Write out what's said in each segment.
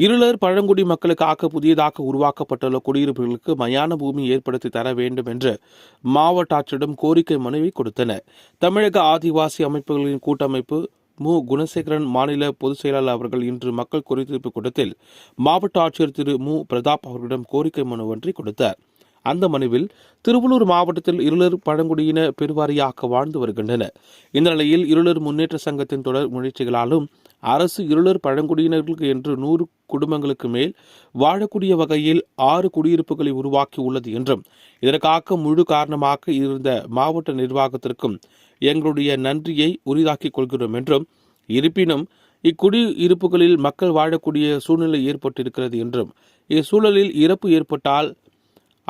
இருளர் பழங்குடி மக்களுக்காக புதியதாக உருவாக்கப்பட்டுள்ள குடியிருப்புகளுக்கு மயான பூமி ஏற்படுத்தி தர வேண்டும் என்று மாவட்ட ஆட்சியிடம் கோரிக்கை மனுவை கொடுத்தனர் தமிழக ஆதிவாசி அமைப்புகளின் கூட்டமைப்பு மு. குணசேகரன் மாநில பொதுச் செயலாளர் அவர்கள் இன்று மக்கள் குறைதீர்ப்பு கூட்டத்தில் மாவட்ட ஆட்சியர் திரு. மு. பிரதாப் அவர்களிடம் கோரிக்கை மனு ஒன்றை கொடுத்தார். அந்த மனுவில் திருவள்ளூர் மாவட்டத்தில் இருளர் பழங்குடியின பெருவாரியாக வாழ்ந்து வருகின்றனர் இந்த நிலையில் இருளர் முன்னேற்ற சங்கத்தின் தொடர் முயற்சிகளாலும் அரசு இருளர் பழங்குடியினர்களுக்கு என்று நூறு குடும்பங்களுக்கு மேல் வாழக்கூடிய வகையில் ஆறு குடியிருப்புகளை உருவாக்கி உள்ளது என்றும் இதற்காக முழு காரணமாக இருந்த மாவட்ட நிர்வாகத்திற்கும் எங்களுடைய நன்றியை உரிதாக்கிக் கொள்கிறோம் என்றும் இருப்பினும் இக்குடியிருப்புகளில் மக்கள் வாழக்கூடிய சூழ்நிலை ஏற்பட்டிருக்கிறது என்றும் இச்சூழலில் இறப்பு ஏற்பட்டால்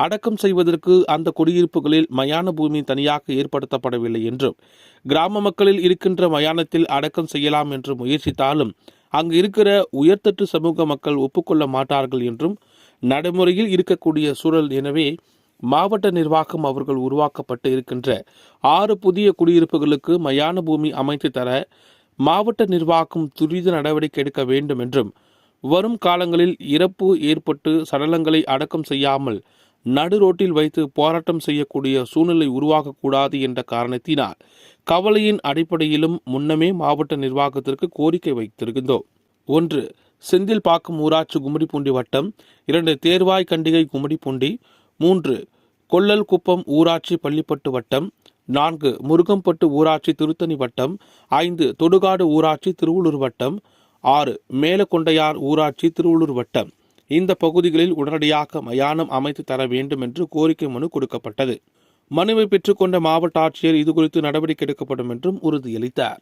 அடக்கம் செய்வதற்கு அந்த குடியிருப்புகளில் மயான பூமி தனியாக ஏற்படுத்தப்படவில்லை என்றும் கிராம மக்களில் இருக்கின்ற மயானத்தில் அடக்கம் செய்யலாம் என்று முயற்சித்தாலும் அங்கு இருக்கிற உயர்தட்டு சமூக மக்கள் ஒப்புக்கொள்ள மாட்டார்கள் என்றும் நடைமுறையில் இருக்கக்கூடிய சூழல் எனவே மாவட்ட நிர்வாகம் அவர்கள் உருவாக்கப்பட்டு இருக்கின்ற ஆறு புதிய குடியிருப்புகளுக்கு மயான பூமி அமைத்து தர மாவட்ட நிர்வாகம் துரித நடவடிக்கை எடுக்க வேண்டும் என்றும் வரும் காலங்களில் இறப்பு ஏற்பட்டு சடலங்களை அடக்கம் செய்யாமல் நடு ரோட்டில் வைத்து போராட்டம் செய்யக்கூடிய சூழ்நிலை உருவாகக்கூடாது என்ற காரணத்தினால் கவலையின் அடிப்படையிலும் முன்னமே மாவட்ட நிர்வாகத்திற்கு கோரிக்கை வைத்திருக்கின்றோம். ஒன்று செந்தில்பாக்கம் ஊராட்சி கும்மிடிப்பூண்டி வட்டம் இரண்டு தேர்வாய் கண்டிகை கும்மிடிப்பூண்டி மூன்று கொள்ளல்குப்பம் ஊராட்சி பள்ளிப்பட்டு வட்டம் நான்கு முருகம்பட்டு ஊராட்சி திருத்தணி வட்டம் ஐந்து தொடுகாடு ஊராட்சி திருவள்ளூர் வட்டம் ஆறு மேலக்கொண்டையார் ஊராட்சி திருவள்ளூர் வட்டம். இந்த பகுதிகளில் உடனடியாக மயானம் அமைத்து தர வேண்டும் என்று கோரிக்கை மனு கொடுக்கப்பட்டது. மனுவை பெற்றுக்கொண்ட மாவட்ட ஆட்சியர் இதுகுறித்து நடவடிக்கை எடுக்கப்படும் என்றும் உறுதியளித்தார்.